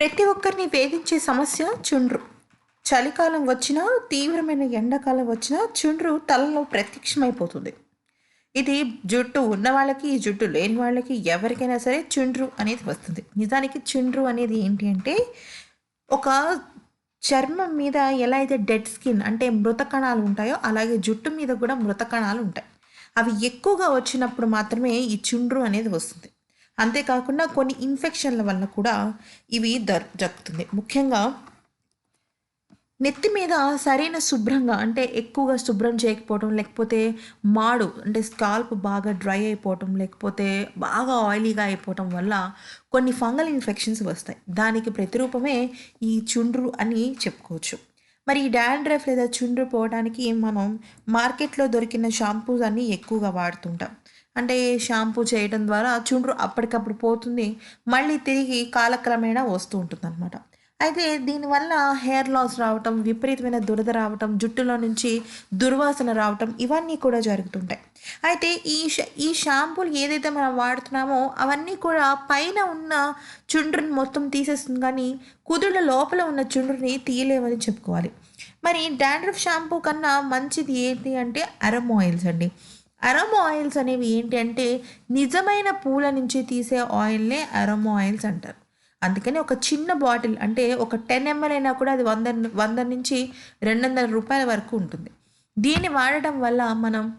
ప్రతి ఒక్కరిని వేధించే సమస్య చుండ్రు. చలికాలం వచ్చినా తీవ్రమైన ఎండాకాలం వచ్చినా చుండ్రు తలలో ప్రత్యక్షమైపోతుంది. ఇది జుట్టు ఉన్న వాళ్ళకి జుట్టు లేని వాళ్ళకి ఎవరికైనా సరే చుండ్రు అనేది వస్తుంది. నిజానికి చుండ్రు అనేది ఏంటి అంటే ఒక చర్మం మీద ఎలా అయితే డెడ్ స్కిన్ అంటే మృత కణాలు ఉంటాయో అలాగే జుట్టు మీద కూడా మృత కణాలు ఉంటాయి. అవి ఎక్కువగా వచ్చినప్పుడు మాత్రమే ఈ చుండ్రు అనేది వస్తుంది. అంతేకాకుండా కొన్ని ఇన్ఫెక్షన్ల వల్ల కూడా ఇవి దర్ జరుగుతుంది. ముఖ్యంగా నెత్తి మీద సరైన శుభ్రంగా అంటే ఎక్కువగా శుభ్రం చేయకపోవటం లేకపోతే మాడు అంటే స్కాల్ప్ బాగా డ్రై అయిపోవటం లేకపోతే బాగా ఆయిలీగా అయిపోవటం వల్ల కొన్ని ఫంగల్ ఇన్ఫెక్షన్స్ వస్తాయి. దానికి ప్రతిరూపమే ఈ చుండ్రు అని చెప్పుకోవచ్చు. మరి ఈ డాండ్రఫ్ లేదా చుండ్రు పోవడానికి మనం మార్కెట్లో దొరికిన షాంపూస్ అన్నీ ఎక్కువగా వాడుతుంటాం. అంటే షాంపూ చేయడం ద్వారా చుండ్రు అప్పటికప్పుడు పోతుంది. మళ్ళీ తిరిగి కాలక్రమేణా వస్తూ ఉంటుంది అనమాట అయితే దీనివల్ల హెయిర్ లాస్ రావటం విపరీతమైన దురద రావటం జుట్టులో నుంచి దుర్వాసన రావటం ఇవన్నీ కూడా జరుగుతుంటాయి. అయితే ఈ ఈ షాంపూలు ఏదైతే మనం వాడుతున్నామో అవన్నీ కూడా పైన ఉన్న చుండ్రుని మొత్తం తీసేస్తుంది కానీ కుదుళ్ళ లోపల ఉన్న చుండ్రుని తీయలేమని చెప్పుకోవాలి. మరి డాండ్రఫ్ షాంపూ కన్నా మంచిది ఏంటి అంటే అరమ్ ఆయిల్స్ అండి. అరమ్ ఆయిల్స్ అనేవి ఏంటంటే నిజమైన పూల నుంచి తీసే ఆయిల్నే అరమ్ ఆయిల్స్ అంటారు. అందుకని ఒక చిన్న బాటిల్ అంటే ఒక టెన్ ఎంఎల్ అయినా కూడా అది వంద వంద నుంచి రెండు వందల రూపాయల వరకు ఉంటుంది. దీన్ని వాడటం వల్ల మనం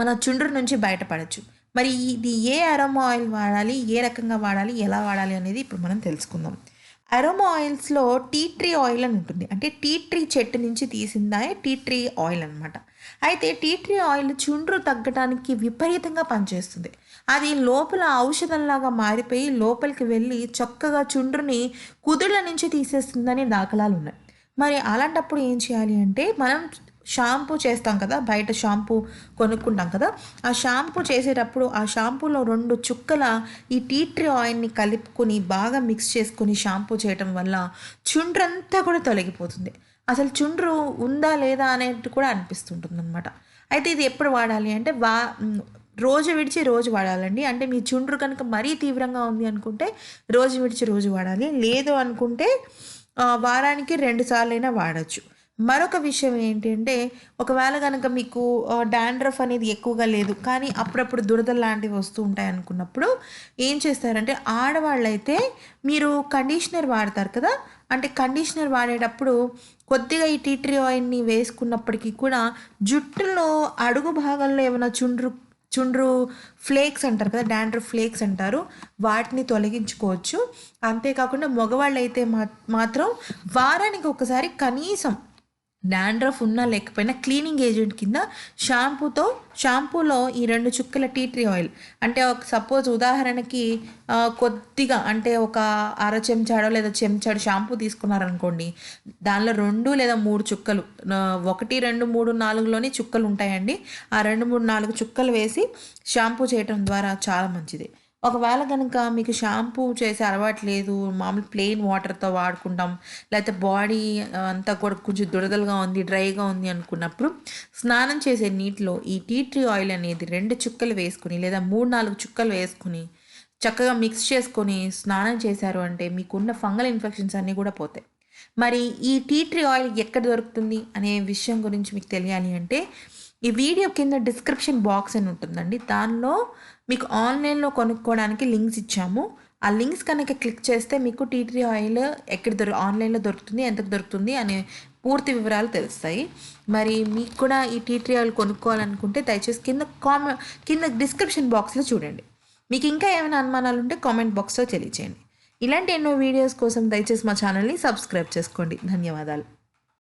మన చుండ్రు నుంచి బయటపడచ్చు. మరి ఇది ఏ అరోమా ఆయిల్ వాడాలి ఏ రకంగా వాడాలి ఎలా వాడాలి అనేది ఇప్పుడు మనం తెలుసుకుందాం. అరోమా ఆయిల్స్లో టీ ట్రీ ఆయిల్ అని ఉంటుంది. అంటే టీ ట్రీ చెట్టు నుంచి తీసిందా టీ ట్రీ ఆయిల్ అనమాట అయితే టీ ట్రీ ఆయిల్ చుండ్రు తగ్గడానికి విపరీతంగా పనిచేస్తుంది. అది లోపల ఔషధంలాగా మారిపోయి లోపలికి వెళ్ళి చక్కగా చుండ్రుని కుదుళ్ళ నుంచి తీసేస్తుందని దాఖలాలు ఉన్నాయి. మరి అలాంటప్పుడు ఏం చేయాలి అంటే మనం షాంపూ చేస్తాం కదా బయట షాంపూ కొనుక్కుంటాం కదా ఆ షాంపూ చేసేటప్పుడు ఆ షాంపూలో రెండు చుక్కల ఈ టీ ట్రీ ఆయిల్ని కలుపుకొని బాగా మిక్స్ చేసుకొని షాంపూ చేయటం వల్ల చుండ్రంతా కూడా తొలగిపోతుంది. అసలు చుండ్రు ఉందా లేదా అనేది కూడా అనిపిస్తుంటుంది అనమాట అయితే ఇది ఎప్పుడు వాడాలి అంటే వా రోజు విడిచి రోజు వాడాలండి. అంటే మీ చుండ్రు కనుక మరీ తీవ్రంగా ఉంది అనుకుంటే రోజు విడిచి రోజు వాడాలి. లేదు అనుకుంటే వారానికి రెండు సార్లైనా వాడచ్చు. మరొక విషయం ఏంటంటే ఒకవేళ కనుక మీకు డాండ్రఫ్ అనేది ఎక్కువగా లేదు కానీ అప్పుడప్పుడు దురదలు లాంటివి వస్తూ ఉంటాయి అనుకున్నప్పుడు ఏం చేస్తారంటే ఆడవాళ్ళైతే మీరు కండిషనర్ వాడతారు కదా అంటే కండిషనర్ వాడేటప్పుడు కొద్దిగా ఈ టీ ట్రీ ఆయిల్ని వేసుకున్నప్పటికీ కూడా జుట్టులో అడుగు భాగంలో ఏమైనా చుండ్రు చుండ్రు ఫ్లేక్స్ అంటారు కదా డాండ్రఫ్ ఫ్లేక్స్ అంటారు వాటిని తొలగించుకోవచ్చు. అంతేకాకుండా మగవాళ్ళు అయితే మాత్రం వారానికి ఒకసారి కనీసం డాండ్రఫ్ ఉన్నా లేకపోయినా క్లీనింగ్ ఏజెంట్ కింద షాంపూతో షాంపూలో ఈ రెండు చుక్కల టీ ట్రీ ఆయిల్. అంటే ఒక సపోజ్ ఉదాహరణకి కొద్దిగా అంటే ఒక అర చెంచాడో లేదా చెంచాడు షాంపూ తీసుకున్నారనుకోండి దానిలో రెండు లేదా మూడు చుక్కలు ఒకటి రెండు మూడు నాలుగులోని చుక్కలు ఉంటాయండి. ఆ రెండు మూడు నాలుగు చుక్కలు వేసి షాంపూ చేయటం ద్వారా చాలా మంచిది. ఒకవేళ కనుక మీకు షాంపూ చేసే అలవాటు లేదు మామూలు ప్లెయిన్ వాటర్తో వాడుకుంటాం లేకపోతే బాడీ అంతా కూడా కొంచెం దురదలుగా ఉంది డ్రైగా ఉంది అనుకున్నప్పుడు స్నానం చేసే నీటిలో ఈ టీ ట్రీ ఆయిల్ అనేది రెండు చుక్కలు వేసుకుని లేదా మూడు నాలుగు చుక్కలు వేసుకుని చక్కగా మిక్స్ చేసుకొని స్నానం చేశారు అంటే మీకున్న ఫంగల్ ఇన్ఫెక్షన్స్ అన్నీ కూడా పోతాయి. మరి ఈ టీ ట్రీ ఆయిల్ ఎక్కడ దొరుకుతుంది అనే విషయం గురించి మీకు తెలియాలి అంటే ఈ వీడియో కింద డిస్క్రిప్షన్ బాక్స్ అని ఉంటుందండి. దానిలో మీకు ఆన్లైన్లో కొనుక్కోవడానికి లింక్స్ ఇచ్చాము. ఆ లింక్స్ కనుక క్లిక్ చేస్తే మీకు టీటీ ఆయిల్ ఎక్కడ దొరు ఆన్లైన్లో దొరుకుతుంది ఎంతకు దొరుకుతుంది అనే పూర్తి వివరాలు తెలుస్తాయి. మరి మీకు కూడా ఈ టీటీ ఆయిల్ కొనుక్కోవాలనుకుంటే దయచేసి కింద కామె కింద డిస్క్రిప్షన్ బాక్స్లో చూడండి. మీకు ఇంకా ఏమైనా అనుమానాలు ఉంటే కామెంట్ బాక్స్లో తెలియచేయండి. ఇలాంటి ఎన్నో వీడియోస్ కోసం దయచేసి మా ఛానల్ని సబ్స్క్రైబ్ చేసుకోండి. ధన్యవాదాలు.